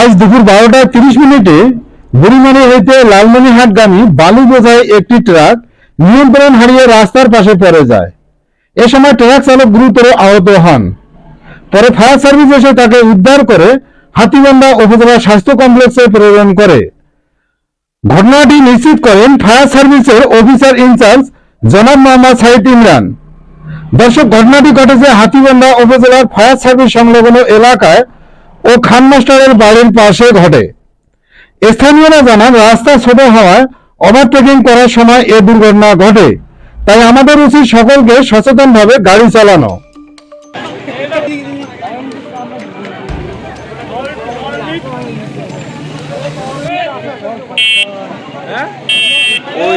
আজ দুপুর বারোটা তিরিশ মিনিটে বুড়িমারি হইতে লালমনিহাটগামী বালু বোঝায় একটি ট্রাক নিয়ন্ত্রণ হারিয়ে রাস্তার পাশে পড়ে যায়। এ সময় ট্রাক চালক গুরুতর আহত হন। পরে ফায়ার সার্ভিস এসে তাকে উদ্ধার করে হাতিবান্ধা উপজেলা স্বাস্থ্য কমপ্লেক্সে প্রেরণ করে। ঘটনাটি নিশ্চিত করেন ফায়ার সার্ভিসের অফিসার ইনচার্জ জনাব মোহাম্মদ সাইদ ইমরান। দর্শক, ঘটনাটি ঘটেছে হাতিবান্ধা উপজেলার ফায়ার সার্ভিস সংলগ্ন এলাকায় ও খান মাস্টারের বাড়ির পাশে ঘটে। স্থানীয়রা জানান, রাস্তা ছোট হওয়ায় ওভারটেকিং করার সময় এ দুর্ঘটনা ঘটে। তাই আমাদের উচিত সকলকে সচেতনভাবে গাড়ি চালানো। ওই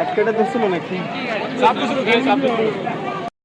আজকেটা দেখছিল নাকি